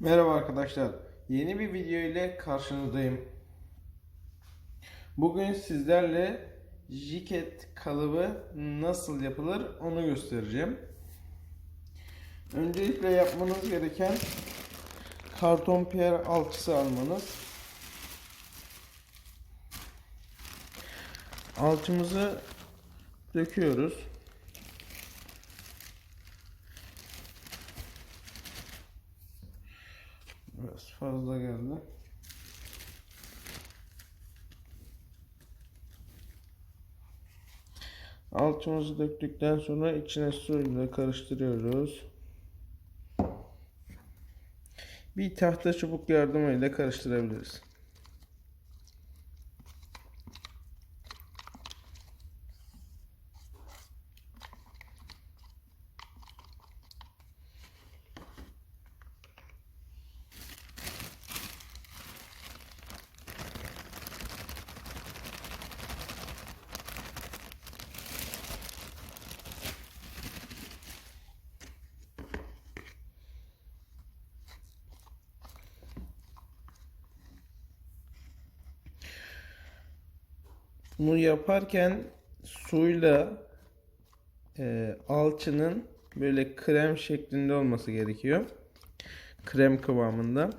Merhaba arkadaşlar. Yeni bir video ile karşınızdayım. Bugün sizlerle jiket kalıbı nasıl yapılır onu göstereceğim. Öncelikle yapmanız gereken karton piyer alçısı almanız. Alçımızı döküyoruz. Biraz fazla geldi. Alçımızı döktükten sonra içine suyla karıştırıyoruz. Bir tahta çubuk yardımıyla karıştırabiliriz. Bunu yaparken suyla e, alçının böyle krem şeklinde olması gerekiyor. Krem kıvamında.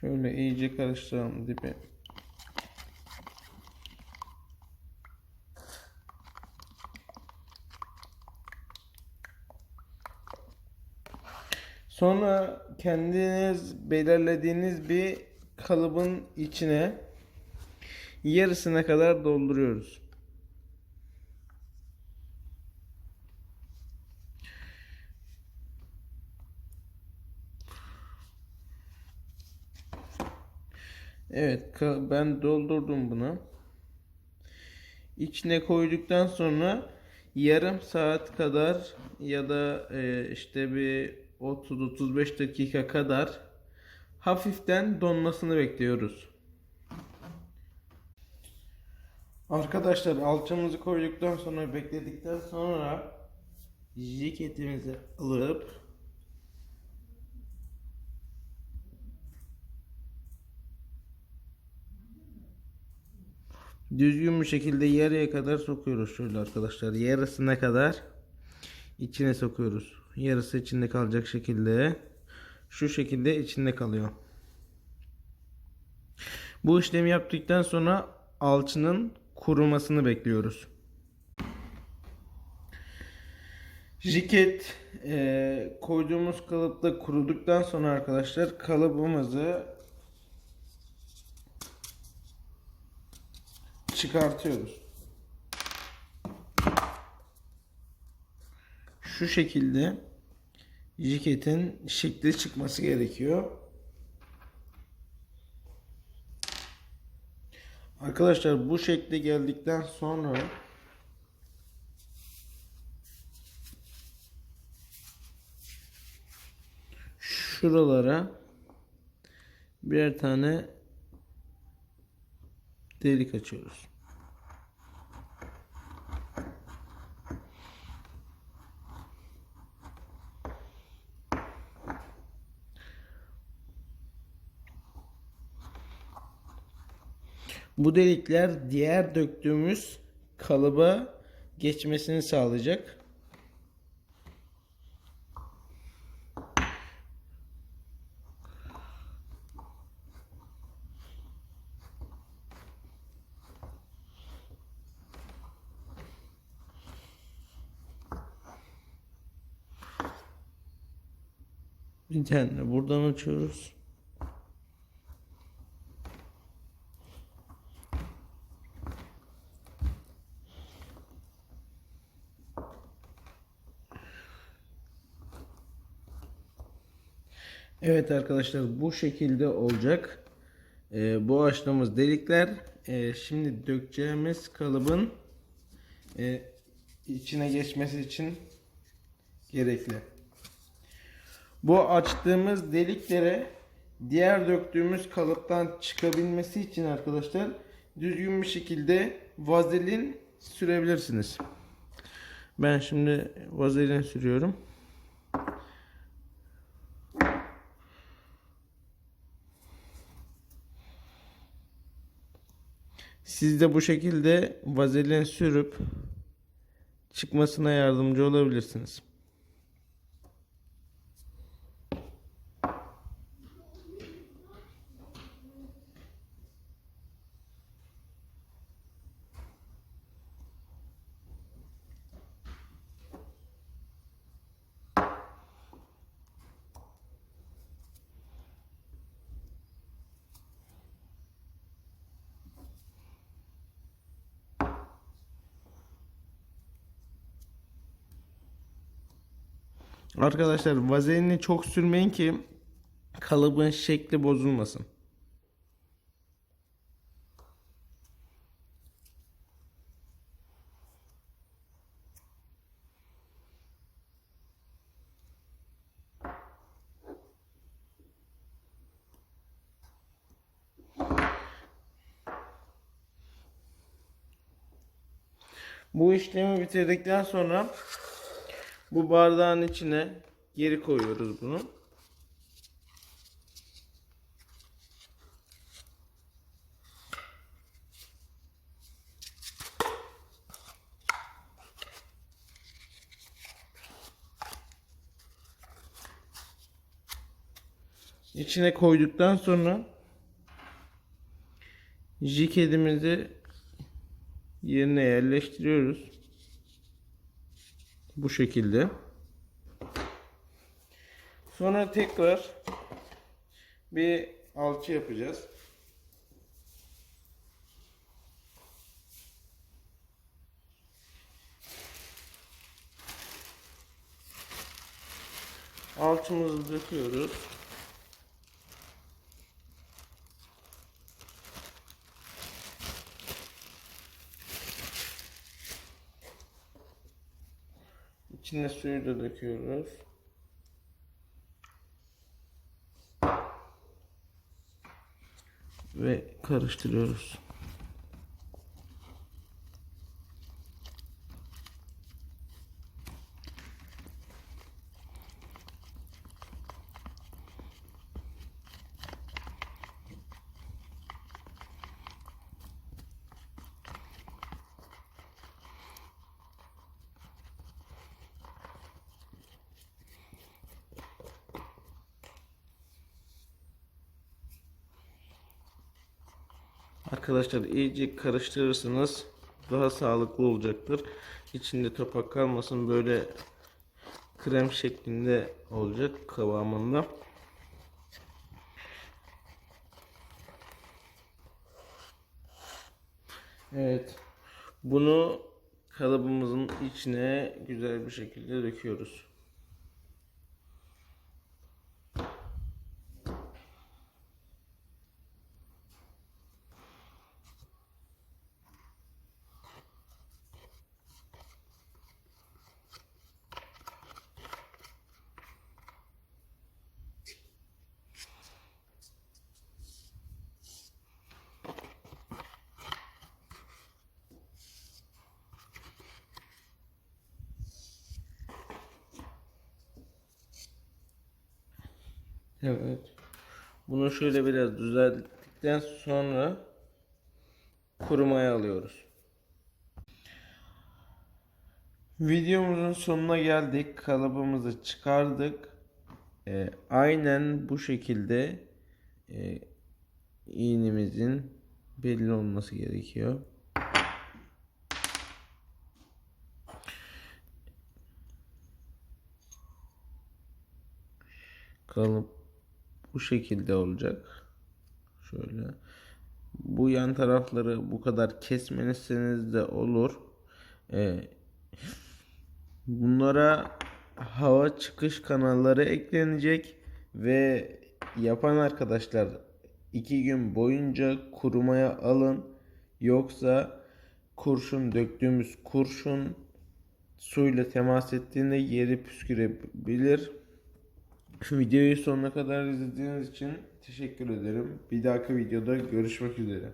Şöyle iyice karıştıralım dibi. Sonra kendiniz belirlediğiniz bir kalıbın içine yarısına kadar dolduruyoruz. Evet, ben doldurdum bunu. İçine koyduktan sonra yarım saat kadar ya da e, işte bir 30-35 dakika kadar hafiften donmasını bekliyoruz. Arkadaşlar alçamızı koyduktan sonra bekledikten sonra jiketimizi alıp düzgün bir şekilde yarıya kadar sokuyoruz şöyle arkadaşlar. Yarısına kadar içine sokuyoruz. Yarısı içinde kalacak şekilde şu şekilde içinde kalıyor. Bu işlemi yaptıktan sonra alçının kurumasını bekliyoruz. Jiket e, koyduğumuz kalıpta kuruduktan sonra arkadaşlar kalıbımızı çıkartıyoruz. Şu şekilde jiketin şekli çıkması gerekiyor. Arkadaşlar bu şekle geldikten sonra şuralara birer tane delik açıyoruz. Bu delikler diğer döktüğümüz kalıba geçmesini sağlayacak. Bir tane buradan açıyoruz. Evet arkadaşlar bu şekilde olacak. Ee, bu açtığımız delikler e, şimdi dökeceğimiz kalıbın e, içine geçmesi için gerekli. Bu açtığımız deliklere diğer döktüğümüz kalıptan çıkabilmesi için arkadaşlar düzgün bir şekilde vazelin sürebilirsiniz. Ben şimdi vazelin sürüyorum. Siz de bu şekilde vazelin sürüp çıkmasına yardımcı olabilirsiniz. Arkadaşlar vazelini çok sürmeyin ki kalıbın şekli bozulmasın. Bu işlemi bitirdikten sonra bu bardağın içine geri koyuyoruz bunu. İçine koyduktan sonra jikedimizi yerine yerleştiriyoruz. Bu şekilde. Sonra tekrar bir alçı yapacağız. Alçımızı döküyoruz. İçine suyu da döküyoruz. Ve karıştırıyoruz. Arkadaşlar iyice karıştırırsınız daha sağlıklı olacaktır. İçinde topak kalmasın böyle krem şeklinde olacak kıvamında. Evet. Bunu kalıbımızın içine güzel bir şekilde döküyoruz. Evet. Bunu şöyle biraz düzelttikten sonra kurumaya alıyoruz. Videomuzun sonuna geldik. Kalıbımızı çıkardık. Ee, aynen bu şekilde e, iğnemizin belli olması gerekiyor. Kalıp bu şekilde olacak. Şöyle. Bu yan tarafları bu kadar kesmenirseniz de olur. Ee, bunlara hava çıkış kanalları eklenecek ve yapan arkadaşlar iki gün boyunca kurumaya alın. Yoksa kurşun döktüğümüz kurşun suyla temas ettiğinde yeri püskürebilir. Videoyu sonuna kadar izlediğiniz için teşekkür ederim. Bir dahaki videoda görüşmek üzere.